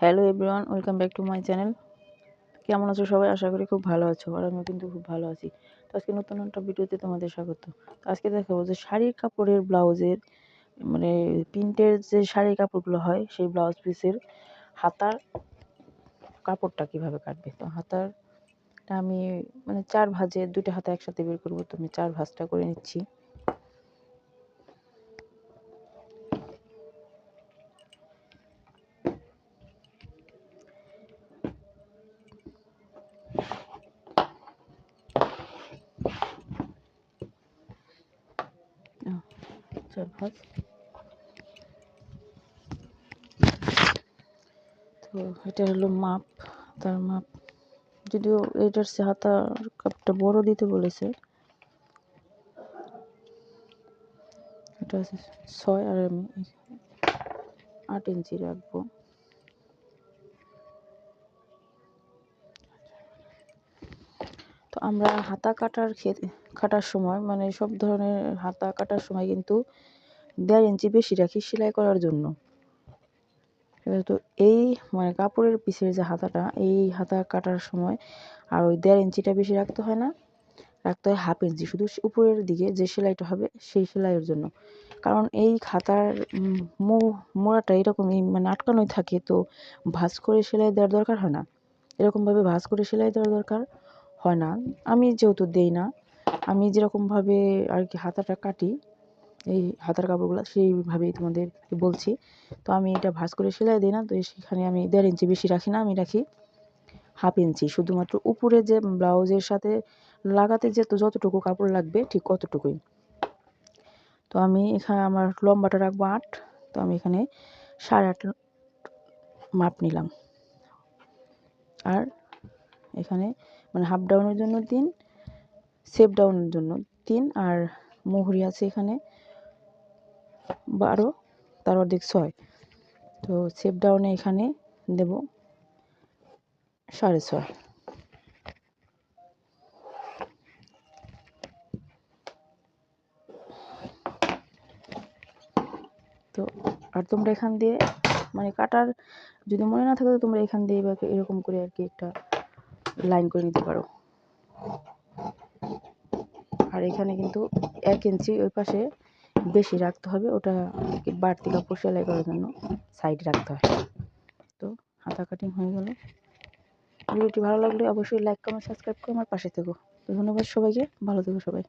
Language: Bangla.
Hello everyone, welcome back to my channel. কেমন আছো সবাই? আশা করি খুব ভালো আছো আর আমিও কিন্তু খুব ভালো আছি। তো আজকে নতুন একটা ভিডিওতে তোমাদের স্বাগত। আজকে দেখাবো যে শাড়ির কাপড়ের ব্লাউজের মানে প্রিন্টের যে শাড়ির কাপড়গুলো হয়, সেই ব্লাউজ পিসের হাতার কাপড়টা কীভাবে কাটবে? তো হাতারটা আমি মানে চার ভাজে দুইটা হাতা একসাথে বের করব, তো আমি চার ভাজটা করে নিচ্ছি। তো এটা হলো মাপ, তার মাপ যদিও এটার সে হাতার কাপটা বড় দিতে বলেছে। এটা আছে ছয় আর আমি আট ইঞ্চি রাখব। আমরা হাতা কাটার কাটার সময় মানে সব ধরনের হাতা কাটার সময় কিন্তু দেড় ইঞ্চি বেশি রাখি সেলাই করার জন্য। তো এই মানে কাপড়ের পিসের যে হাতাটা, এই হাতা কাটার সময় আর ওই দেড় ইঞ্চিটা বেশি রাখতে হয় না। রাখতে হয় হাফ ইঞ্চি, শুধু উপরের দিকে যে সেলাইটা হবে সেই সেলাইয়ের জন্য। কারণ এই খাতার মো, মোড়াটা এরকমই মানে আটকানোই থাকে, তো ভাঁজ করে সেলাই দেওয়ার দরকার হয় না। এরকমভাবে ভাঁজ করে সেলাই দেওয়ার দরকার। হয় না। আমি যেহেতু দেই না, আমি যেরকমভাবে আর কি হাতাটা কাটি, এই হাতার কাপড়গুলো সেইভাবেই তোমাদের বলছি। তো আমি এটা ভাঁজ করে সেলাই দিই না, তো সেখানে আমি দেড় ইঞ্চি বেশি রাখি না, আমি রাখি হাফ ইঞ্চি। শুধুমাত্র উপরে যে ব্লাউজের সাথে লাগাতে যে তো যতটুকু কাপড় লাগবে ঠিক কতটুকুই তো আমি এখানে আমার লম্বাটা রাখব আট, তো আমি এখানে সাড়ে আট মাপ নিলাম। আর এখানে মানে হাফ ডাউনের জন্য তিন সেফ ডাউনের জন্য তিন, আর মোহরি আছে এখানে বারো, তার অর্ধেক ছয়। তো সেফ ডাউনে এখানে দেব সাড়ে ছয়। তো আর তোমরা এখান দিয়ে মানে কাটার যদি মনে না থাকে তোমরা এখান দিয়ে এরকম করে আর কি একটা লাইন করে নিতে পারো। আর এখানে কিন্তু এক ইঞ্চি ওই পাশে বেশি রাখতে হবে, ওটা বাড়তি কাপড় সেলাই করার জন্য সাইড রাখতে হয় তো হাতা কাটিং হয়ে গেল। ভিডিওটি ভালো লাগলে অবশ্যই লাইক কমেন্ট সাবস্ক্রাইব করে আমার পাশে থেকো। ধন্যবাদ সবাইকে, ভালো থেকো সবাই।